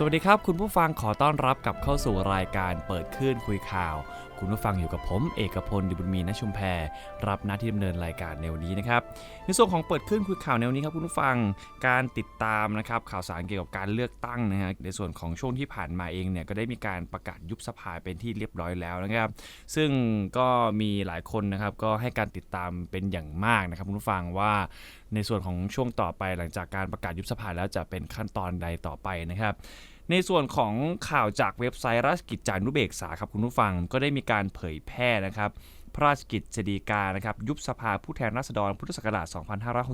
สวัสดีครับ คุณผู้ฟังขอต้อนรับกลับเข้าสู่รายการเปิดคลื่นคุยข่าว คุณผู้ฟังอยู่กับผมเอกพลดิบุญมีนชุมแพรรับหน้าที่ดำเนินรายการในวันนี้นะครับในส่วนของเปิดคลื่นคุยข่าวในวันนี้ครับคุณผู้ฟังการติดตามนะครับข่าวสารเกี่ยวกับการเลือกตั้งนะฮะในส่วนของช่วงที่ผ่านมาเองเนี่ยก็ได้มีการประกาศยุบสภาเป็นที่เรียบร้อยแล้วนะครับ ซึ่งก็มีหลายคนนะครับก็ให้การติดตามเป็นอย่างมากนะครับคุณผู้ฟังว่าในส่วนของช่วงต่อไปหลังจากการประกาศยุบสภาแล้วจะเป็นขั้นตอนใดต่อไปนะครับ ในส่วนของข่าวจากเว็บไซต์ราชกิจจานุเบกษาครับคุณผู้ฟังก็ได้มีการเผยแพร่นะครับพระราชกิจจดีกานะครับยุบสภาผู้แทนราษฎรพุทธศักราช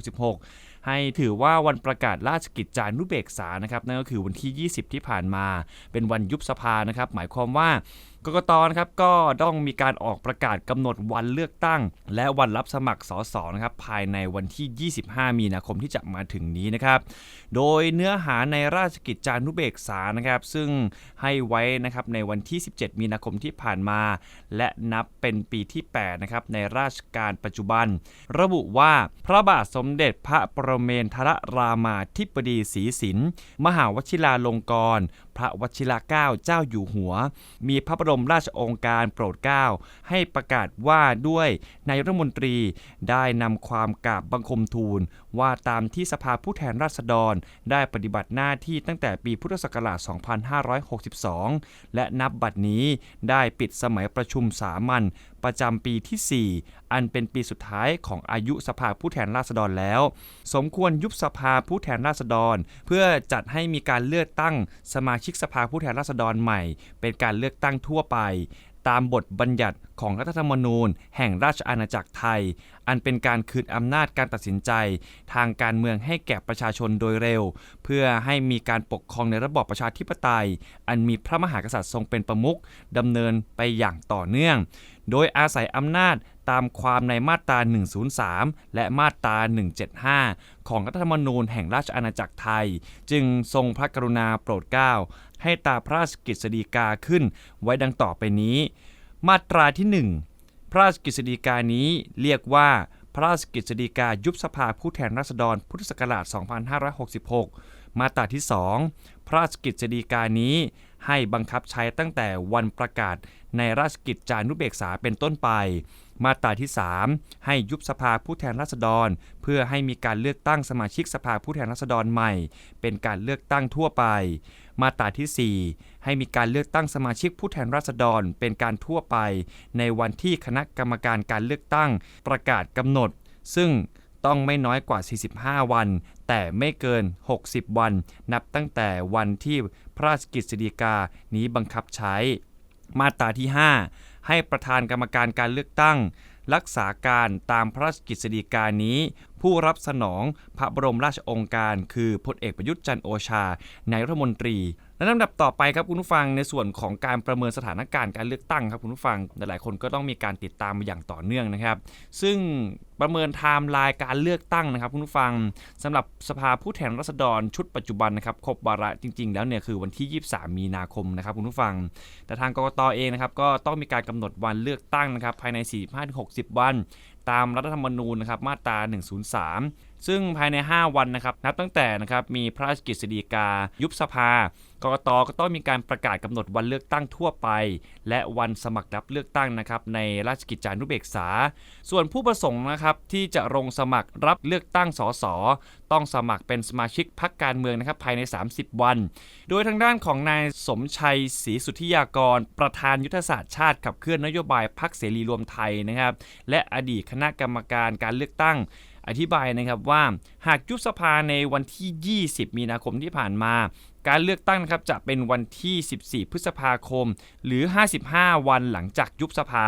2566 ให้ถือว่าวันประกาศราชกิจจานุเบกษานะครับนั่นก็คือวันที่ 20 ที่ผ่านมาเป็นวันยุบสภานะครับ หมายความว่ากกตนะครับก็ต้องมีการออกประกาศกำหนดวันเลือกตั้ง และวันรับสมัครสสนะครับภายในวันที่ 25 มีนาคมที่จะมาถึงนี้นะครับ โดยเนื้อหาในราชกิจจานุเบกษานะครับ ซึ่งให้ไว้นะครับในวันที่ 17 มีนาคมที่ผ่านมา และนับเป็นปีที่8นะครับในราชการปัจจุบัน ระบุว่าพระบาทสมเด็จพระประเมนทรรามาธิบดีศรีสิน มหาวชิราลงกรณ พระวชิรเกล้าเจ้าอยู่หัว มีพระบรมราชโองการโปรดเกล้าให้ประกาศว่าด้วยนายรัฐมนตรีได้นำความกราบบังคมทูล ว่าตามที่สภาผู้แทนราษฎร ได้ปฏิบัติหน้าที่ตั้งแต่ปีพุทธศักราช 2562 และนับบัดนี้ได้ปิดสมัยประชุมสามัญประจำปีที่ 4 อันเป็นปีสุดท้ายของอายุสภาผู้แทนราษฎรแล้ว สมควรยุบสภาผู้แทนราษฎร เพื่อจัดให้มีการเลือกตั้งสมาชิกชิคสภาผู้แทนราษฎรใหม่ เป็นการเลือกตั้งทั่วไป ตามบทบัญญัติของรัฐธรรมนูญ แห่งราชอาณาจักรไทย อันเป็นการคืนอำนาจการตัดสินใจ ทางการเมืองให้แก่ประชาชนโดยเร็ว เพื่อให้มีการปกครองในระบอบประชาธิปไตย อันมีพระมหากษัตริย์ทรงเป็นประมุขดำเนินไปอย่างต่อเนื่อง โดยอาศัยอำนาจ ตามความในมาตรา 103 และมาตรา 175 ของรัฐธรรมนูญแห่งราชอาณาจักรไทย จึงทรงพระกรุณาโปรดเกล้า ให้ตาพระราชกฤษฎีกาขึ้นไว้ดังต่อไปนี้ มาตราที่ 1 พระราชกฤษฎีกานี้เรียกว่าพระราชกฤษฎีกายุบสภาผู้แทนราษฎรพุทธศักราช 2566 มาตราที่ 2 พระราชกฤษฎีกานี้ให้บังคับใช้ตั้งแต่วันประกาศในราชกิจจานุเบกษาเป็นต้นไป มาตราที่ 3 ให้ยุบสภาผู้แทนราษฎร เพื่อให้มีการเลือกตั้งสมาชิกสภาผู้แทนราษฎรใหม่ เป็นการเลือกตั้งทั่วไป มาตราที่ 4 ให้มีการเลือกตั้งสมาชิกผู้แทนราษฎร เป็นการทั่วไป ในวันที่คณะกรรมการการเลือกตั้งประกาศกำหนด ซึ่งต้องไม่น้อยกว่า 45 วัน แต่ไม่เกิน 60 วัน นับตั้งแต่วันที่พระราชกฤษฎีกานี้บังคับใช้ มาตราที่ 5 ให้ประธานกรรมการการเลือกตั้ง รักษาการตามพระราชกฤษฎีกานี้ ผู้รับสนองพระบรมราชองค์การ คือพลเอกประยุทธ์จันโอชานายรัฐมนตรี และลำดับต่อไปครับคุณผู้ฟังในส่วนของการประเมินสถานการณ์การเลือกตั้งครับคุณผู้ฟังหลายๆคนก็ต้องมีการติดตามมาอย่างต่อเนื่องนะครับ ซึ่งประเมินไทม์ไลน์การเลือกตั้งนะครับคุณผู้ฟังสำหรับสภาผู้แทนราษฎรชุดปัจจุบันนะครับครบวาระจริง ๆ แล้วเนี่ยคือวันที่ 23 มีนาคมนะครับคุณผู้ฟัง แต่ทางกกตเองนะครับก็ต้องมีการกำหนดวันเลือกตั้งนะครับภายใน 45-60 วัน ตามรัฐธรรมนูญนะครับมาตรา 103ซึ่งภายใน 5 วันนะครับนับตั้งแต่นะครับมีพระราชกฤษฎีกา ยุบสภากกตก็ต้องมีการประกาศกำหนดวันเลือกตั้งทั่วไป และวันสมัครรับเลือกตั้งนะครับในราชกิจจานุเบกษา ส่วนผู้ประสงค์นะครับที่จะลงสมัครรับเลือกตั้งสสต้องสมัครเป็นสมาชิกพรรคการเมืองนะครับภายใน 30 วัน โดยทางด้านของนายสมชัยศรีสุทธิยากร ประธานยุทธศาสตร์ชาติขับเคลื่อนนโยบายพรรคเสรีรวมไทยนะครับและอดีตคณะกรรมการการเลือกตั้ง อธิบายนะครับว่าหากยุบสภาในวันที่ 20 มีนาคมที่ผ่านมา การเลือกตั้งครับจะเป็นวันที่ 14 พฤษภาคม หรือ 55 วันหลังจากยุบสภา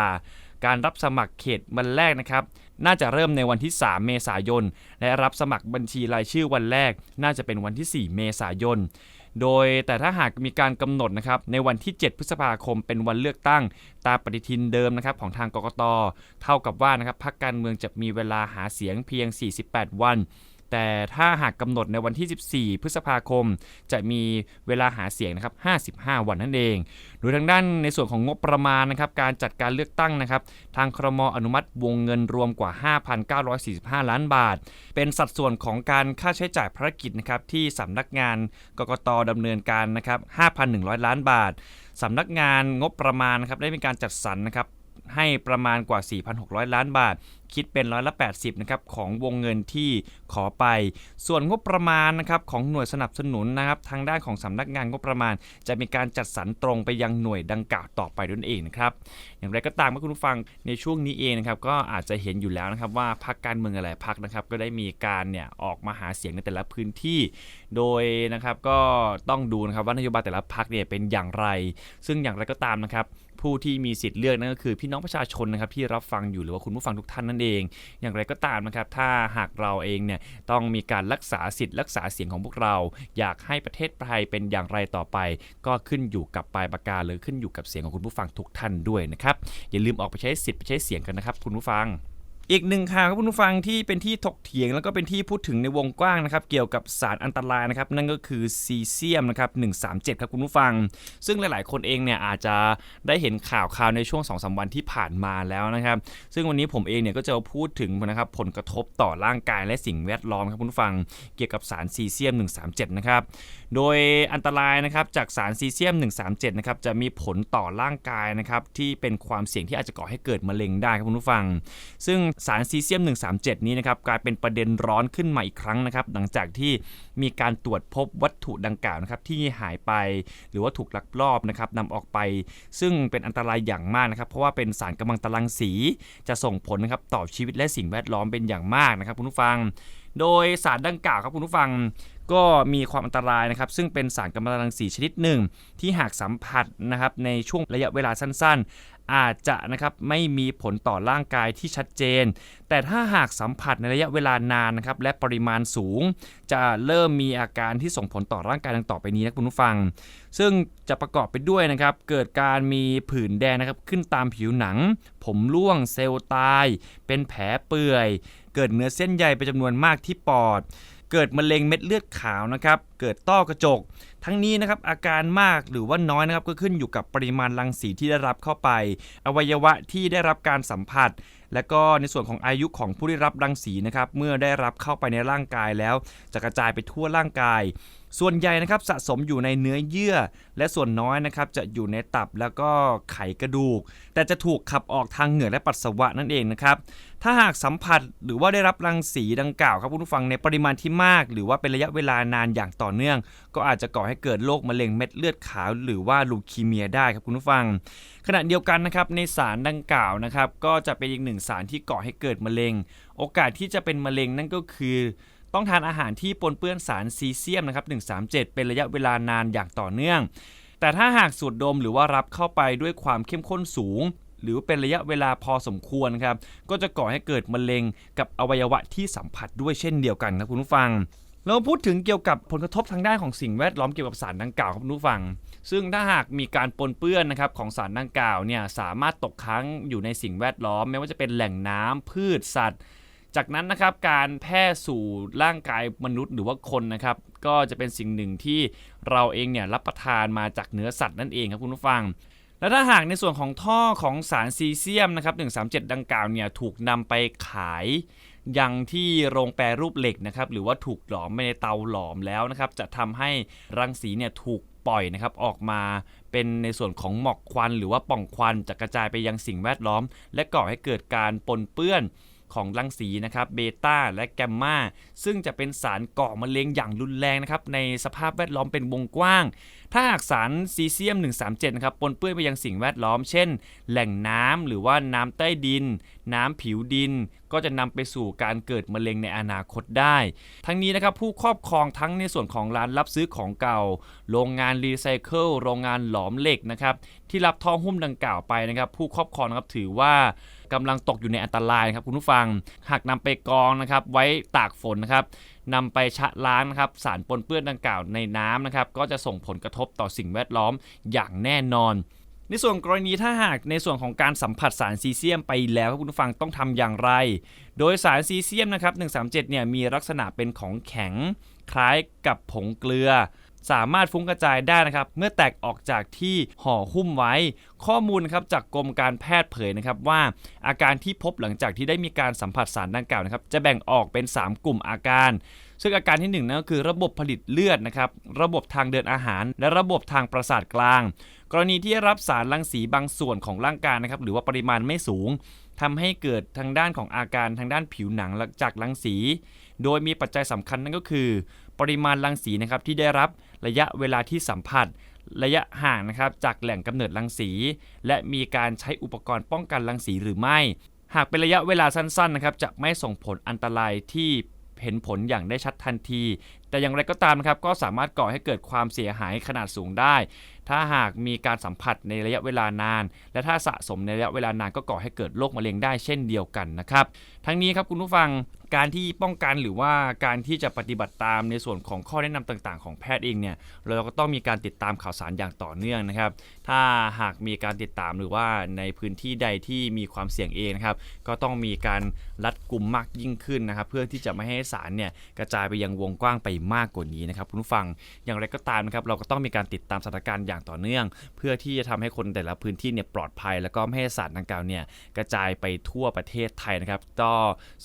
การรับสมัครเขตวันแรกนะครับน่าจะเริ่มในวันที่ 3 เมษายน และรับสมัครบัญชีรายชื่อวันแรก น่าจะเป็นวันที่ 4 เมษายน โดยแต่ถ้าหากมีการกำหนดนะครับในวันที่ 7 พฤษภาคมเป็นวันเลือกตั้ง ตามปฏิทินเดิมนะครับของทางกกต เท่ากับว่านะครับพรรคการเมืองจะมีเวลาหาเสียงเพียง 48 วัน แต่ถ้าหากกำหนดในวันที่ 14 พฤษภาคม จะมีเวลาหาเสียงนะครับ55 วันนั่นเองโดยทางด้านในส่วนของงบประมาณนะครับการจัดการเลือกตั้งนะครับทางครมอนุมัติวงเงินรวมกว่า 5,945 ล้านบาท เป็นสัดส่วนของการค่าใช้จ่ายภารกิจนะครับที่สำนักงานกกตดำเนินการนะครับ5,100 ล้านบาทสำนักงานงบประมาณนะครับได้มีการจัดสรรนะครับ ให้ประมาณกว่า 4,600 ล้านบาท คิดเป็นร้อยละ 80นะครับของวงเงินที่ขอไป ส่วนงบประมาณนะครับของหน่วยสนับสนุนนะครับทางด้านของสำนักงานงบประมาณ จะมีการจัดสรรตรงไปยังหน่วยดังกล่าวต่อไปนั่นเองนะครับอย่างไรก็ตามเมื่อคุณผู้ฟังในช่วงนี้เองนะครับก็อาจจะเห็นอยู่แล้วนะครับว่าพรรคการเมืองหลายพรรคนะครับก็ได้มีการเนี่ยออกมาหาเสียงในแต่ละพื้นที่ โดยนะครับก็ต้องดูนะครับว่านโยบายแต่ละพรรคเนี่ยเป็นอย่างไร ซึ่งอย่างไรก็ตามนะครับ ผู้ที่มีสิทธิ์เลือกนั่นก็คือพี่น้องประชาชนนะครับที่รับฟังอยู่หรือว่าคุณผู้ฟังทุกท่านนั่นเอง อย่างไรก็ตามนะครับถ้าหากเราเองเนี่ยต้องมีการรักษาสิทธิ์รักษาเสียงของพวกเรา อยากให้ประเทศไทยเป็นอย่างไรต่อไป ก็ขึ้นอยู่กับปลายปากกาหรือขึ้นอยู่กับเสียงของคุณผู้ฟังทุกท่านด้วยนะครับอย่าลืมออกไปใช้สิทธิ์ไปใช้เสียงกันนะครับ คุณผู้ฟัง อีกหนึ่งข่าวครับคุณผู้ฟังที่เป็นที่ถกเถียง แล้วก็เป็นที่พูดถึงในวงกว้างนะครับ เกี่ยวกับสารอันตรายนะครับ นั่นก็คือซีเซียมนะครับ137 ครับคุณผู้ฟัง ซึ่งหลาย ๆ คนเองเนี่ยอาจจะได้เห็นข่าวข่าวในช่วง2อสวันที่ผ่านมาแล้วนะครับ ซึ่งวันนี้ผมเองเนี่ยก็จะพูดถึงนะครับผลกระทบต่อร่างกายและสิ่งแวดล้อมครับคุณผู้ฟัง เกี่ยวกับสารซีเซียม137 นะครับ โดยอันตรายนะครับจากสารซีเซียม137 นะครับจะมีผลต่อร่างกายนะครับที่เป็นความเสี่ยงที่อาจจะก่อให้เกิดมะเร็งได้ครับคุณผู้ฟัง ซึ่งสารซีเซียม 137 นี้นะครับกลายเป็นประเด็นร้อนขึ้นมาอีกครั้งนะครับหลังจากที่มีการตรวจพบวัตถุดังกล่าวนะครับที่หายไปหรือว่าถูกลักลอบนะครับนำออกไป ซึ่งเป็นอันตรายอย่างมากนะครับเพราะว่าเป็นสารกำมะตรังสี จะส่งผลนะครับต่อชีวิตและสิ่งแวดล้อมเป็นอย่างมากนะครับคุณผู้ฟัง โดยสารดังกล่าวครับคุณผู้ฟังก็มีความอันตรายนะครับ ซึ่งเป็นสารกัมมันตรังสีชนิดหนึ่ง ที่หากสัมผัสนะครับในช่วงระยะเวลาสั้น ๆ อาจจะนะครับไม่มีผลต่อร่างกายที่ชัดเจน แต่ถ้าหากสัมผัสในระยะเวลานานนะครับและปริมาณสูง จะเริ่มมีอาการที่ส่งผลต่อร่างกายดังต่อไปนี้นะคุณผู้ฟัง ซึ่งจะประกอบไปด้วยนะครับเกิดการมีผื่นแดงนะครับขึ้นตามผิวหนัง ผมร่วงเซลล์ตาย เป็นแผลเปื่อย เกิดเนื้อเส้นใยเป็นจำนวนมากที่ปอด เกิดมะเร็งเม็ดเลือดขาวนะครับเกิดต้อกระจก ทั้งนี้นะครับอาการมากหรือว่าน้อยนะครับก็ขึ้นอยู่กับปริมาณรังสีที่ได้รับเข้าไป อวัยวะที่ได้รับการสัมผัส และก็ในส่วนของอายุของผู้ได้รับรังสีนะครับเมื่อได้รับเข้าไปในร่างกายแล้วจะกระจายไปทั่วร่างกาย ส่วนใหญ่นะครับสะสมอยู่ในเนื้อเยื่อ และส่วนน้อยนะครับจะอยู่ในตับแล้วก็ไขกระดูก แต่จะถูกขับออกทางเหงื่อและปัสสาวะนั่นเองนะครับถ้าหากสัมผัสหรือว่าได้รับรังสีดังกล่าวครับคุณผู้ฟังในปริมาณที่มาก หรือว่าเป็นระยะเวลานานอย่างต่อเนื่อง ก็อาจจะก่อให้เกิดโรคมะเร็งเม็ดเลือดขาว หรือว่าลูคีเมียได้ครับคุณผู้ฟัง ขณะเดียวกันนะครับในสารดังกล่าวนะครับก็จะเป็นอีกหนึ่งสารที่ก่อให้เกิดมะเร็ง โอกาสที่จะเป็นมะเร็งนั่นก็คือ ต้องทานอาหารที่ปนเปื้อนสารซีเซียมนะครับ137 เป็นระยะเวลานานอย่างต่อเนื่อง แต่ถ้าหากสูดดมหรือว่ารับเข้าไปด้วยความเข้มข้นสูง หรือเป็นระยะเวลาพอสมควรครับก็จะก่อให้เกิดมะเร็งกับอวัยวะที่สัมผัสด้วยเช่นเดียวกันนะคุณผู้ฟังเราพูดถึงเกี่ยวกับผลกระทบทางด้านของสิ่งแวดล้อมเกี่ยวกับสารดังกล่าวครับคุณผู้ฟัง ซึ่งถ้าหากมีการปนเปื้อนนะครับของสารดังกล่าวเนี่ยสามารถตกค้างอยู่ในสิ่งแวดล้อม ไม่ว่าจะเป็นแหล่งน้ำพืชสัตว์ จากนั้นนะครับการแพร่สู่ร่างกายมนุษย์หรือว่าคนนะครับก็จะเป็นสิ่งหนึ่งที่เราเองเนี่ยรับประทานมาจากเนื้อสัตว์นั่นเองครับคุณผู้ฟัง และถ้าหากในส่วนของท่อของสารซีเซียมนะครับ137 ดังกล่าวเนี่ยถูกนำไปขายยังที่โรงแปรรูปเหล็กนะครับหรือว่าถูกหลอมไปในเตาหลอมแล้วนะครับจะทำให้รังสีเนี่ยถูกปล่อยนะครับออกมาเป็นในส่วนของหมอกควัน หรือว่าปล่องควันจะกระจายไปยังสิ่งแวดล้อม และก่อให้เกิดการปนเปื้อน ของรังสีนะครับเบต้าและแกมมาซึ่งจะเป็นสารก่อมะเร็งอย่างรุนแรงนะครับในสภาพแวดล้อมเป็นวงกว้าง ถ้าหากสารซีเซียม 137นะครับปนเปื้อนไปยังสิ่งแวดล้อม เช่น แหล่งน้ำหรือว่าน้ำใต้ดิน น้ำผิวดิน ก็จะนำไปสู่การเกิดมะเร็งในอนาคตได้ ทั้งนี้นะครับผู้ครอบครองทั้งในส่วนของร้านรับซื้อของเก่า โรงงานรีไซเคิลโรงงานหลอมเหล็กนะครับที่รับท่อหุ้มดังกล่าวไปนะครับผู้ครอบครองนะครับถือว่า กำลังตกอยู่ในอันตรายนะครับคุณผู้ฟัง หากนำไปกองนะครับไว้ตากฝนนะครับนำไปชะล้างนะครับสารปนเปื้อนดังกล่าวในน้ำนะครับก็จะส่งผลกระทบต่อสิ่งแวดล้อมอย่างแน่นอนในส่วนกรณีถ้าหากในส่วนของการสัมผัสสารซีเซียมไปแล้วคุณผู้ฟังต้องทำอย่างไร โดยสารซีเซียมนะครับ137เนี่ยมีลักษณะเป็นของแข็ง คล้ายกับผงเกลือ สามารถฟุ้งกระจายได้นะครับ เมื่อแตกออกจากที่ห่อหุ้มไว้ ข้อมูลครับจากกรมการแพทย์เผยนะครับว่า อาการที่พบหลังจากที่ได้มีการสัมผัสสารดังกล่าวนะครับ จะแบ่งออกเป็น 3 กลุ่มอาการ ซึ่งอาการที่1นงนั่นก็คือระบบผลิตเลือดนะครับ ระบบทางเดินอาหาร และระบบทางประสาทกลาง กรณีที่ได้รับสารรังสีบางส่วนของร่างกายนะครับ หรือว่าปริมาณไม่สูงทำให้เกิดทางด้านของอาการทางด้านผิวหนังจากรังสี โดยมีปัจจัยสำคัญนั่นก็คือ ปริมาณรังสีนะครับที่ได้รับ ระยะเวลาที่สัมผัส ระยะห่างนะครับจากแหล่งกำเนิดรังสี และมีการใช้อุปกรณ์ป้องกันรังสีหรือไม่ หากเป็นระยะเวลาสั้นๆนะครับจะไม่ส่งผลอันตรายที่เห็นผลอย่างได้ชัดทันที แต่อย่างไรก็ตามนะครับก็สามารถก่อให้เกิดความเสียหายขนาดสูงได้ ถ้าหากมีการสัมผัสในระยะเวลานาน และถ้าสะสมในระยะเวลานานก็ก่อให้เกิดโรคมะเร็งได้เช่นเดียวกันนะครับ ทั้งนี้ครับคุณผู้ฟังการที่ป้องกันหรือว่าการที่จะปฏิบัติตามในส่วนของข้อแนะนำต่างๆ ของแพทย์เองเนี่ยเราก็ต้องมีการติดตามข่าวสารอย่างต่อเนื่องนะครับ ถ้าหากมีการติดตามหรือว่าในพื้นที่ใดที่มีความเสี่ยงเองนะครับก็ต้องมีการรัดกลุ่มมากยิ่งขึ้นนะครับ เพื่อที่จะไม่ให้สารเนี่ยกระจายไปยังวงกว้างไปมากกว่านี้นะครับคุณผู้ฟังอย่างไรก็ตามนะครับเราก็ต้องมีการติดตามสถานการณ์อย่างต่อเนื่อง เพื่อที่จะทำให้คนแต่ละพื้นที่เนี่ยปลอดภัย แล้วก็ไม่ให้สารดังกล่าวเนี่ยกระจายไปทั่วประเทศไทยนะครับก็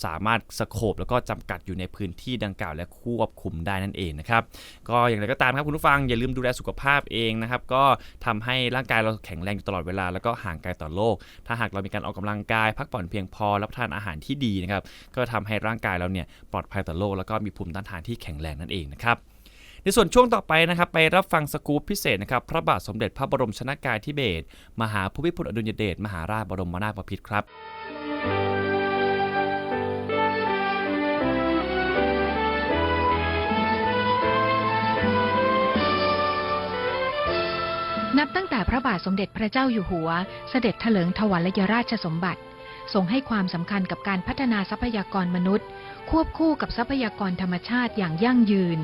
สามารถสโคบแล้วก็จำกัดอยู่ในพื้นที่ดังกล่าวและควบคุมได้นั่นเองนะครับก็อย่างไรก็ตามครับคุณผู้ฟังอย่าลืมดูแลสุขภาพเองนะครับก็ทำให้ร่างกายเราแข็งแรงอยู่ตลอดเวลา แล้วก็ห่างไกลต่อโรคถ้าหากเรามีการออกกำลังกาย พักผ่อนเพียงพอรับทานอาหารที่ดีนะครับก็ทำให้ร่างกายเราเนี่ยปลอดภัยต่อโรคแล้วก็มีภูมิต้านทานที่แข็งแรงนั่นเองนะครับในส่วนช่วงต่อไปนะครับไปรับฟังสกู๊ปพิเศษนะครับพระบาทสมเด็จพระบรมชนากาธิเบศรมหาภูมิพลอดุลยเดชมหาราชบรมนาถบพิตรครับ นับตั้งแต่พระบาทสมเด็จพระเจ้าอยู่หัว เสด็จเถลิงถวัลยราชสมบัติทรงให้ความสำคัญกับการพัฒนาทรัพยากรมนุษย์ ควบคู่กับทรัพยากรธรรมชาติอย่างยั่งยืน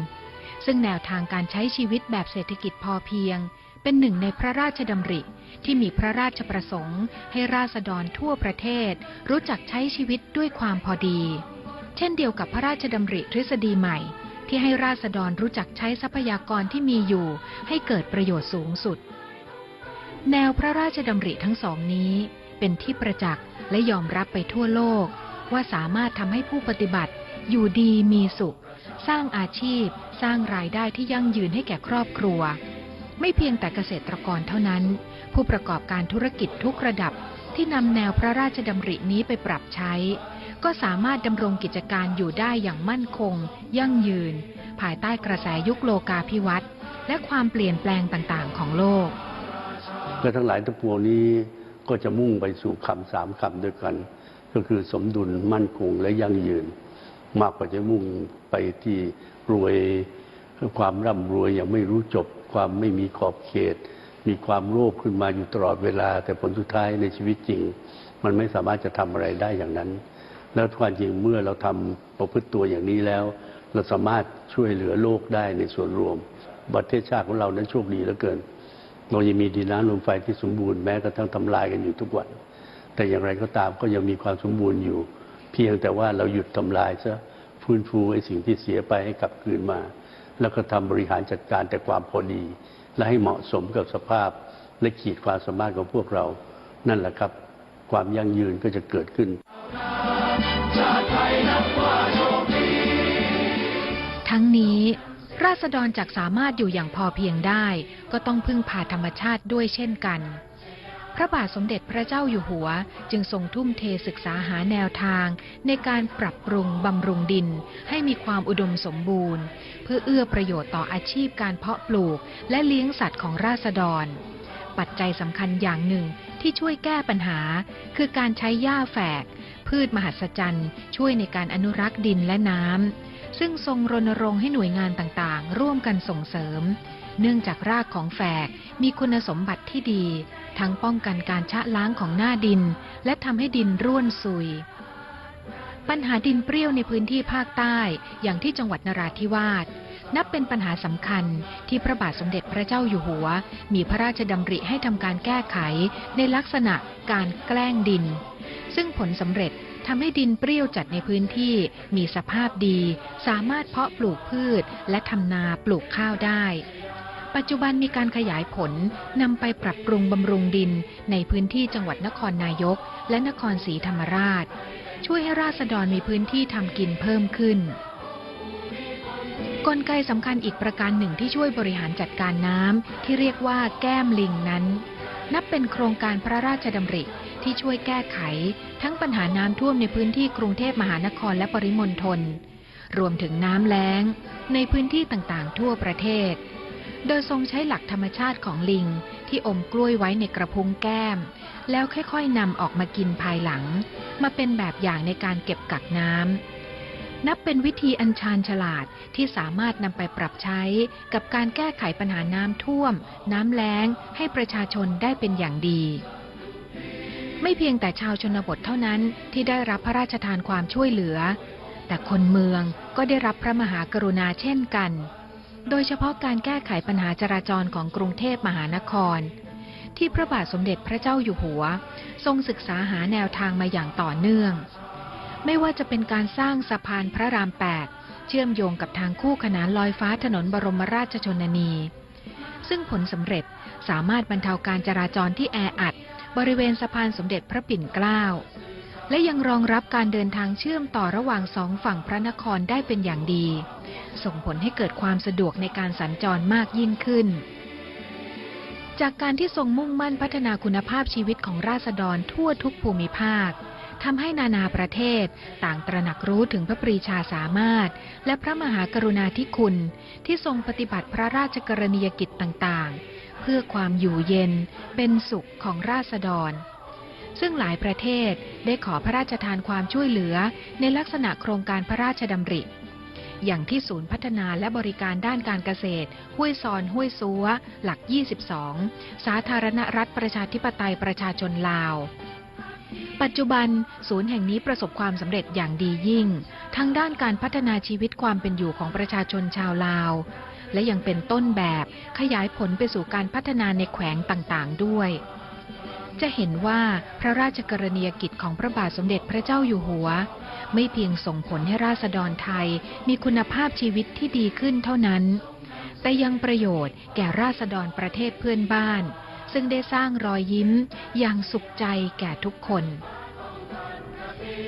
ซึ่งแนวทางการใช้ชีวิตแบบเศรษฐกิจพอเพียง เป็นหนึ่งในพระราชดำริ ที่มีพระราชประสงค์ ให้ราษฎรทั่วประเทศ รู้จักใช้ชีวิตด้วยความพอดี เช่นเดียวกับพระราชดำริทฤษฎีใหม่ ที่ให้ราษฎรรู้จักใช้ทรัพยากรที่มีอยู่ ให้เกิดประโยชน์สูงสุด แนวพระราชดำริทั้งสองนี้ เป็นที่ประจักษ์และยอมรับไปทั่วโลก ว่าสามารถทำให้ผู้ปฏิบัติ อยู่ดีมีสุข สร้างอาชีพ สร้างรายได้ที่ยั่งยืนให้แก่ครอบครัว ไม่เพียงแต่เกษตรกรเท่านั้น ผู้ประกอบการธุรกิจทุกระดับที่นำแนวพระราชดำรินี้ไปปรับใช้ ก็สามารถดำรงกิจการอยู่ได้อย่างมั่นคง ยั่งยืน ภายใต้กระแสยุคโลกาภิวัตน์และความเปลี่ยนแปลงต่างๆ ของโลก เพื่อทั้งหลายทั้งปวงนี้ก็จะมุ่งไปสู่คำสามคำด้วยกัน ก็คือสมดุลมั่นคงและยั่งยืน มากกว่าจะมุ่งไปที่รวยความร่ำรวยอย่างไม่รู้จบ ความไม่มีขอบเขต มีความโลภขึ้นมาอยู่ตลอดเวลา แต่ผลสุดท้ายในชีวิตจริง มันไม่สามารถจะทำอะไรได้อย่างนั้น แล้วความจริงเมื่อเราทำประพฤติตัวอย่างนี้แล้ว เราสามารถช่วยเหลือโลกได้ในส่วนรวมประเทศชาติของเรานั้นโชคดีเหลือเกิน เรายังมีดินน้ำลมไฟที่สมบูรณ์แม้กระทั่งทำลายกันอยู่ทุกวัน แต่อย่างไรก็ตามก็ยังมีความสมบูรณ์อยู่ เพียงแต่ว่าเราหยุดทำลายซะฟื้นฟูไอ้สิ่งที่เสียไปให้กลับคืนมา แล้วก็ทำบริหารจัดการแต่ความพอดี และให้เหมาะสมกับสภาพและขีดความสามารถของพวกเรา นั่นแหละครับ ความยั่งยืนก็จะเกิดขึ้นทั้งนี้ ราษฎรจากสามารถอยู่อย่างพอเพียงได้ ก็ต้องพึ่งพาธรรมชาติด้วยเช่นกัน พระบาทสมเด็จพระเจ้าอยู่หัว จึงทรงทุ่มเทศึกษาหาแนวทาง ในการปรับปรุงบำรุงดิน ให้มีความอุดมสมบูรณ์ เพื่อเอื้อประโยชน์ต่ออาชีพการเพาะปลูก และเลี้ยงสัตว์ของราษฎร ปัจจัยสำคัญอย่างหนึ่งที่ช่วยแก้ปัญหา คือการใช้หญ้าแฝก พืชมหัศจรรย์ ช่วยในการอนุรักษ์ดินและน้ำ ซึ่งทรงรณรงค์ให้หน่วยงานต่างๆ ร่วมกันส่งเสริม เนื่องจากรากของแฝกมีคุณสมบัติที่ดี ทั้งป้องกันการชะล้างของหน้าดิน และทำให้ดินร่วนซุย ปัญหาดินเปรี้ยวในพื้นที่ภาคใต้อย่างที่จังหวัดนราธิวาสนับเป็นปัญหาสำคัญที่พระบาทสมเด็จพระเจ้าอยู่หัว มีพระราชดำริให้ทำการแก้ไขในลักษณะการแกล้งดิน ซึ่งผลสำเร็จทำให้ดินเปรี้ยวจัดในพื้นที่มีสภาพดี สามารถเพาะปลูกพืชและทำนาปลูกข้าวได้ ปัจจุบันมีการขยายผลนำไปปรับปรุงบำรุงดินในพื้นที่จังหวัดนครนายก และนครศรีธรรมราช ช่วยให้ราษฎรมีพื้นที่ทำกินเพิ่มขึ้นกลไกสำคัญอีกประการหนึ่งที่ช่วยบริหารจัดการน้ำที่เรียกว่าแก้มลิงนั้น นับเป็นโครงการพระราชดำริ ที่ช่วยแก้ไข ทั้งปัญหาน้ำท่วมในพื้นที่กรุงเทพมหานครและปริมณฑลรวมถึงน้ำแล้ง ในพื้นที่ต่างๆ ทั่วประเทศ โดยทรงใช้หลักธรรมชาติของลิงที่อมกล้วยไว้ในกระพุ้งแก้ม แล้วค่อยๆนำออกมากินภายหลัง มาเป็นแบบอย่างในการเก็บกักน้ำนับเป็นวิธีอันชาญฉลาดที่สามารถนำไปปรับใช้กับการแก้ไขปัญหาน้ำท่วม น้ำแล้ง ให้ประชาชนได้เป็นอย่างดี ไม่เพียงแต่ชาวชนบทเท่านั้นที่ได้รับพระราชทานความช่วยเหลือ แต่คนเมืองก็ได้รับพระมหากรุณาเช่นกัน โดยเฉพาะการแก้ไขปัญหาจราจรของกรุงเทพมหานคร ที่พระบาทสมเด็จพระเจ้าอยู่หัว ทรงศึกษาหาแนวทางมาอย่างต่อเนื่อง ไม่ว่าจะเป็นการสร้างสะพานพระราม8เชื่อมโยงกับทางคู่ขนานลอยฟ้าถนนบรมราชชนนี ซึ่งผลสำเร็จสามารถบรรเทาการจราจรที่แออัด บริเวณสะพานสมเด็จพระปิ่นเกล้า และยังรองรับการเดินทางเชื่อมต่อระหว่างสองฝั่งพระนครได้เป็นอย่างดี ส่งผลให้เกิดความสะดวกในการสัญจรมากยิ่งขึ้น จากการที่ทรงมุ่งมั่นพัฒนาคุณภาพชีวิตของราษฎรทั่วทุกภูมิภาคทำให้นานาประเทศต่างตระหนักรู้ถึงพระปรีชาสามารถ และพระมหากรุณาธิคุณ ที่ทรงปฏิบัติพระราชกรณียกิจต่างๆ พื่อความอยู่เย็นเป็นสุขของราษฎร ซึ่งหลายประเทศได้ขอพระราชทานความช่วยเหลือในลักษณะโครงการพระราชดำริ อย่างที่ศูนย์พัฒนาและบริการด้านการเกษตร ห้วยซอนห้วยซัวหลัก 22 สาธารณรัฐประชาธิปไตยประชาชนลาวปัจจุบันศูนย์แห่งนี้ประสบความสำเร็จอย่างดียิ่ง ทั้งด้านการพัฒนาชีวิตความเป็นอยู่ของประชาชนชาวลาว และยังเป็นต้นแบบขยายผลไปสู่การพัฒนาในแขวงต่างๆ ด้วย จะเห็นว่าพระราชกรณียกิจของพระบาทสมเด็จพระเจ้าอยู่หัว ไม่เพียงส่งผลให้ราษฎรไทยมีคุณภาพชีวิตที่ดีขึ้นเท่านั้น แต่ยังประโยชน์แก่ราษฎรประเทศเพื่อนบ้าน ซึ่งได้สร้างรอยยิ้มอย่างสุขใจแก่ทุกคน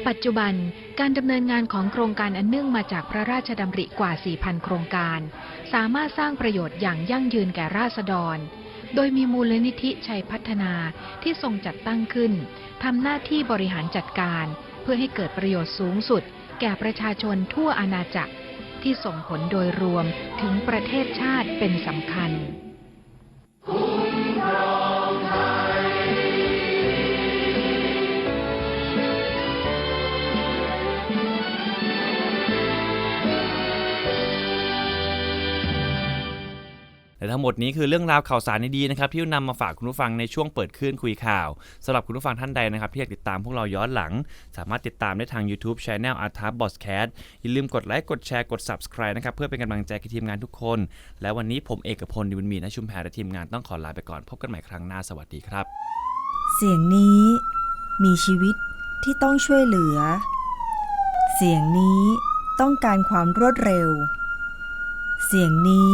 ปัจจุบันการดำเนินงานของโครงการอันเนื่องมาจากพระราชดำริกว่า 4,000 โครงการ สามารถสร้างประโยชน์อย่างยั่งยืนแก่ราษฎร โดยมีมูลนิธิชัยพัฒนาที่ทรงจัดตั้งขึ้นทำหน้าที่บริหารจัดการ เพื่อให้เกิดประโยชน์สูงสุด แก่ประชาชนทั่วอาณาจักร ที่ส่งผลโดยรวมถึงประเทศชาติเป็นสำคัญ และทั้งหมดนี้คือเรื่องราวข่าวสารดีๆนะครับที่นำมาฝากคุณผู้ฟังในช่วงเปิดคลื่นคุยข่าวสำหรับคุณผู้ฟังท่านใดนะครับที่อยากติดตามพวกเราย้อนหลัง สามารถติดตามได้ทาง YouTube Channel a r t a b o s c a s t อย่าลืมกดไลค์กดแชร์กด Subscribe นะครับเพื่อเป็นกำลังใจกับทีมงานทุกคน และวันนี้ผมเอกพลดิบุญมีนะชุมแพรและทีมงานต้องขอลาไปก่อนพบกันใหม่ครั้งหน้าสวัสดีครับ เสียงนี้มีชีวิตที่ต้องช่วยเหลือ เสียงนี้ต้องการความรวดเร็ว เสียงนี้